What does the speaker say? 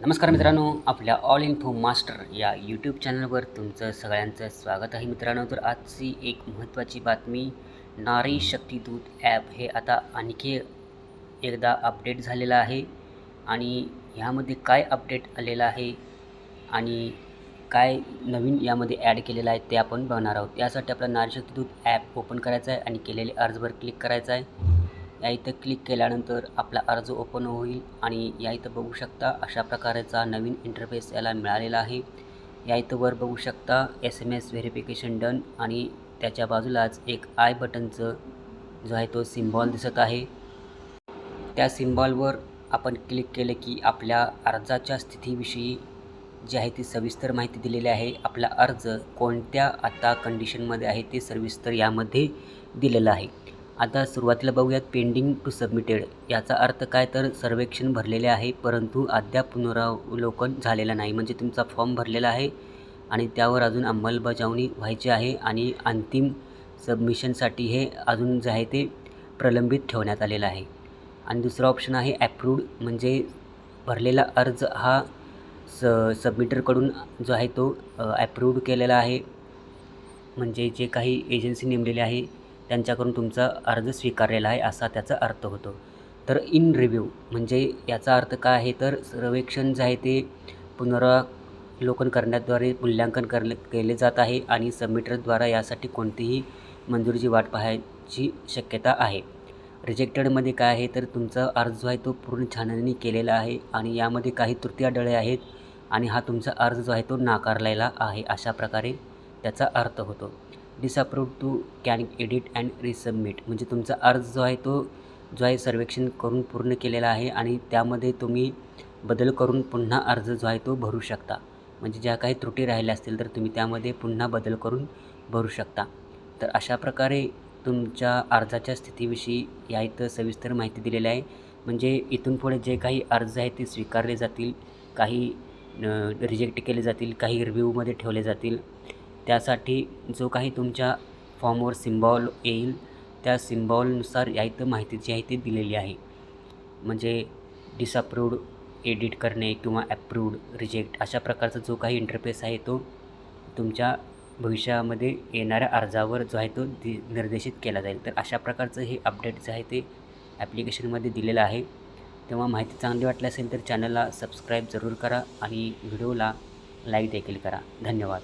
नमस्कार मित्रांनो आपल्या ऑल इन्फो मास्टर या यूट्यूब चॅनलवर तुमचं सगळ्यांचं स्वागत आहे मित्रांनो. तर आजची एक महत्त्वाची बातमी नारी शक्ती दूत ॲप हे आता आणखी एकदा अपडेट झालेलं आहे. आणि ह्यामध्ये काय अपडेट आलेलं आहे आणि काय नवीन यामध्ये ॲड केलेलं आहे ते आपण बघणार आहोत. त्यासाठी आपला नारी शक्ती दूत ॲप ओपन करायचं आहे आणि केलेले अर्जवर क्लिक करायचं आहे. या इथं क्लिक केल्यानंतर आपला अर्ज ओपन होईल आणि या इथं बघू शकता अशा प्रकारचा नवीन इंटरफेस याला मिळालेला आहे. या इथं वर बघू शकता S M S verification done आणि त्याच्या बाजूलाच एक आय बटनचं जो आहे तो सिम्बॉल दिसत आहे. त्या सिम्बॉलवर आपण क्लिक केलं की आपल्या अर्जाच्या स्थितीविषयी जी आहे ती सविस्तर माहिती दिलेली आहे. आपला अर्ज कोणत्या आता कंडिशनमध्ये आहे ते सविस्तर यामध्ये दिलेलं आहे. आता सुरुवातीला बघूयात पेंडिंग टू सबमिटेड याचा अर्थ काय? तर सर्वेक्षण भरलेले आहे परंतु अद्याप पुनरावलोकन झालेलं नाही. म्हणजे तुमचा फॉर्म भरलेला आहे आणि त्यावर अजून अंमलबजावणी व्हायची आहे आणि अंतिम सबमिशनसाठी हे अजून जे आहे ते प्रलंबित ठेवण्यात आलेलं आहे. आणि दुसरा ऑप्शन आहे ॲप्रूव्ड म्हणजे भरलेला अर्ज हा स सबमिटरकडून जो आहे तो ॲप्रूव्ड केलेला आहे. म्हणजे जे काही एजन्सी नेमलेली आहे त्यांच्याकडून तुमचा अर्ज स्वीकारलेला आहे असा त्याचा अर्थ होतो. तर इन रिव्ह्यू म्हणजे याचा अर्थ काय आहे? तर सर्वेक्षण जे आहे ते पुनरावलोकन करण्याद्वारे मूल्यांकन करले केले जात आहे आणि सबमिटरद्वारा यासाठी कोणतीही मंजुरीची वाट पाहायची शक्यता आहे. रिजेक्टेडमध्ये काय आहे? तर तुमचा अर्ज जो आहे तो पूर्ण छाननी केलेला आहे आणि यामध्ये काही त्रुटी आढळले आहेत आणि हा तुमचा अर्ज जो आहे तो नाकारलेला आहे अशा प्रकारे त्याचा अर्थ होतो. Disapprove to can edit and resubmit म्हणजे तुमचा अर्ज जो आहे तो जो आहे सर्वेक्षण करून पूर्ण केलेला आहे आणि त्यामध्ये तुम्ही बदल करून पुन्हा अर्ज जो आहे तो भरू शकता. म्हणजे ज्या काही त्रुटी राहिल्या असतील तर तुम्ही त्यामध्ये पुन्हा बदल करून भरू शकता. तर अशा प्रकारे तुमच्या अर्जाच्या स्थितीविषयी या इथं सविस्तर माहिती दिलेली आहे. म्हणजे इथून पुढे जे काही अर्ज आहेत ते स्वीकारले जातील काही रिजेक्ट केले जातील काही रिव्ह्यूमध्ये ठेवले जातील. त्यासाठी जो काही तुमच्या फॉर्मवर सिम्बॉल येईल त्या सिम्बॉलनुसार या इथं माहिती जी आहे ती दिलेली आहे. म्हणजे डिसअप्रूव्ड एडिट करणे किंवा ॲप्रूव्ड रिजेक्ट अशा प्रकारचा जो काही इंटरफेस आहे तो तुमच्या भविष्यामध्ये येणाऱ्या अर्जावर जो आहे तो दि निर्देशित केला जाईल. तर अशा प्रकारचं हे अपडेट जे आहे ते ॲप्लिकेशनमध्ये दिलेलं आहे. तेव्हा माहिती चांगली वाटली असेल तर चॅनलला सबस्क्राईब जरूर करा आणि व्हिडिओला लाईक देखील करा. धन्यवाद.